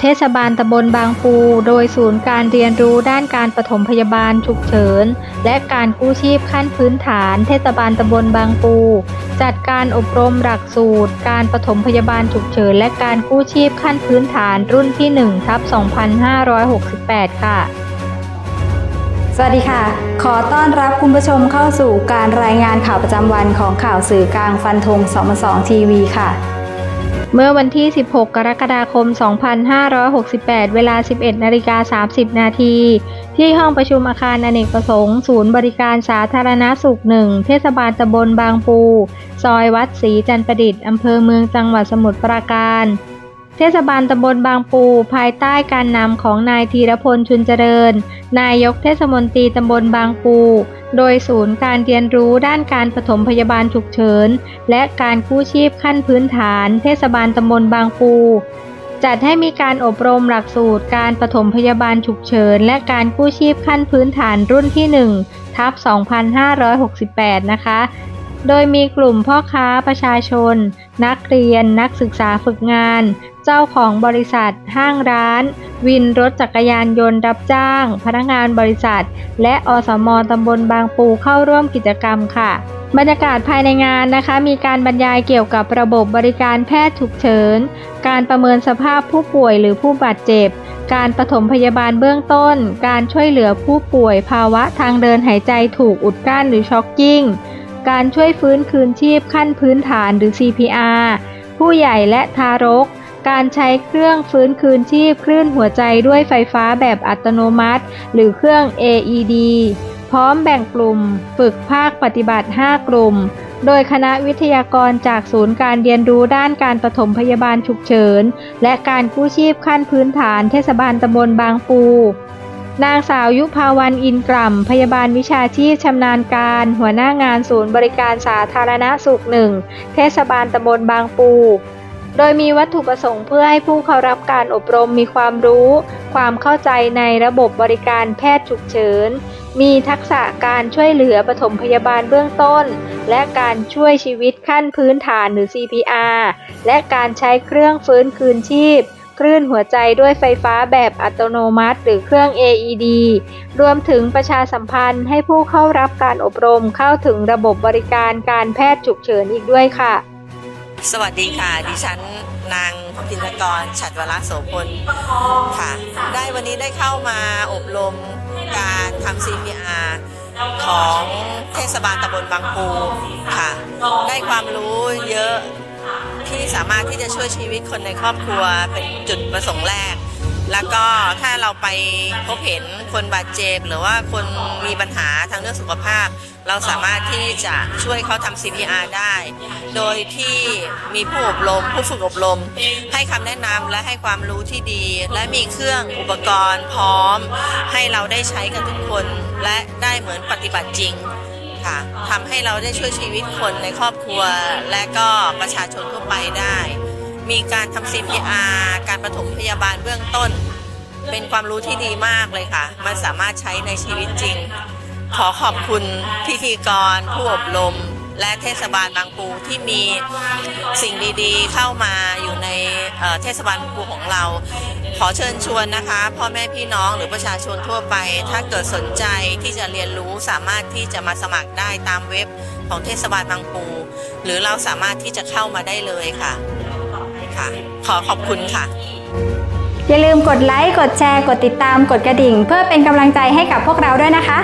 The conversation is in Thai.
เทศบาลตำบลบางปู โดยศูนย์การเรียนรู้ด้านการปฐมพยาบาลฉุกเฉิน และการกู้ชีพขั้นพื้นฐาน เทศบาลตำบลบางปู จัดการอบรมหลักสูตร การปฐมพยาบาลฉุกเฉิน และการกู้ชีพขั้นพื้นฐานรุ่นที่1ทับ2568 ค่ะ สวัสดีค่ะ ขอต้อนรับคุณผู้ชมเข้าสู่การรายงานข่าวประจำวันของข่าวสื่อกลางฟันธงสมสองทีวีค่ะ เมื่อวันที่ 16 กรกฎาคม 2568 เวลา 11นาฬิกา30 นาที ที่ห้องประชุมอาคารอเนกประสงค์ ศูนย์บริการสาธารณสุข1เทศบาลตำบลบางปู ซอยวัดศรีจันประดิษฐ์ อำเภอเมืองจังหวัดสมุทรปราการเทศบาลตำบลบางปู ภายใต้การนำของนายธีรพลชุนเจริญ นายกเทศมนตรีตำบลบางปู โดยศูนย์การเรียนรู้ด้านการปฐมพยาบาลฉุกเฉิน และการกู้ชีพขั้นพื้นฐาน เทศบาลตำบลบางปู จัดให้มีการอบรมหลักสูตรการปฐมพยาบาลฉุกเฉิน และการกู้ชีพขั้นพื้นฐานรุ่นที่ 1 ทับ 2568 นะคะ โดยมีกลุ่มพ่อค้าประชาชน นักเรียน นักศึกษาฝึกงาน เจ้าของบริษัท ห้างร้าน วินรถจักรยานยนต์รับจ้าง พนักงานบริษัท และอสมตำบลบางปูเข้าร่วมกิจกรรมค่ะ บรรยากาศภายในงานนะคะ มีการบรรยายเกี่ยวกับระบบบริการแพทย์ฉุกเฉิน การประเมินสภาพผู้ป่วยหรือผู้บาดเจ็บการปฐมพยาบาลเบื้องต้น การช่วยเหลือผู้ป่วยภาวะทางเดินหายใจถูกอุดกั้นหรือช็อกกิ้ง การช่วยฟื้นคืนชีพขั้นพื้นฐานหรือ CPR ผู้ใหญ่และทารก การใช้เครื่องฟื้นคืนชีพคลื่นหัวใจด้วยไฟฟ้าแบบอัตโนมัติ หรือเครื่อง AED พร้อมแบ่งกลุ่ม ฝึกภาคปฏิบัติ 5 กลุ่ม โดยคณะวิทยากรจากศูนย์การเรียนรู้ด้านการปฐมพยาบาลฉุกเฉิน และการกู้ชีพขั้นพื้นฐานเทศบาลตำบลบางปู นางสาวยุภาวันอินกล่ำพยาบาลวิชาชีพชำนาญการ หัวหน้างานศูนย์บริการสาธารณสุขหนึ่งเทศบาลตำบลบางปู โดยมีวัตถุประสงค์เพื่อให้ผู้เข้ารับการอบรมมีความรู้ ความเข้าใจในระบบบริการแพทย์ฉุกเฉิน มีทักษะการช่วยเหลือปฐมพยาบาลเบื้องต้น และการช่วยชีวิตขั้นพื้นฐานหรือ CPR และการใช้เครื่องฟื้นคืนชีพ คลื่นหัวใจด้วยไฟฟ้าแบบอัตโนมัติหรือเครื่อง AED รวมถึงประชาสัมพันธ์ให้ผู้เข้ารับการอบรมเข้าถึงระบบบริการการแพทย์ฉุกเฉินอีกด้วยค่ะ สวัสดีค่ะ ดิฉันนางพินกรฉัตรวราโสพลค่ะ ได้วันนี้ได้เข้ามาอบรมการทำ CPR ของเทศบาลตำบลบางปูค่ะ ได้ความรู้เยอะ ที่สามารถที่จะช่วยชีวิตคนในครอบครัวเป็นจุดประสงค์แรก แล้วก็ถ้าเราไปพบเห็นคนบาดเจ็บหรือว่าคนมีปัญหาทางเรื่องสุขภาพ เราสามารถที่จะช่วยเขาทำ CPR ได้ โดยที่มีผู้อบรม ผู้ฝึกอบรม ให้คำแนะนำและให้ความรู้ที่ดี และมีเครื่องอุปกรณ์พร้อม ให้เราได้ใช้กันทุกคนและได้เหมือนปฏิบัติจริง ค่ะทำให้เราได้ช่วยชีวิตคนในครอบครัว และก็ประชาชนทั่วไปได้ มีการทำ CPR การปฐมพยาบาลเบื้องต้น เป็นความรู้ที่ดีมากเลยค่ะ มันสามารถใช้ในชีวิตจริง ขอขอบคุณพิธีกร ผู้อบรม และเทศบาลบางปูที่มีสิ่งดีๆ เข้ามาอยู่ใน เทศบาลบางปูของเรา ขอเชิญชวนนะคะพ่อแม่พี่น้องหรือประชาชนทั่วไป ถ้าเกิดสนใจที่จะเรียนรู้สามารถที่จะมาสมัครได้ตามเว็บของเทศบาลบางปู หรือเราสามารถที่จะเข้ามาได้เลยค่ะค่ะ ขอขอบคุณค่ะ อย่าลืมกดไลค์กดแชร์กดติดตามกดกระดิ่ง เพื่อเป็นกำลังใจให้กับพวกเราด้วยนะคะ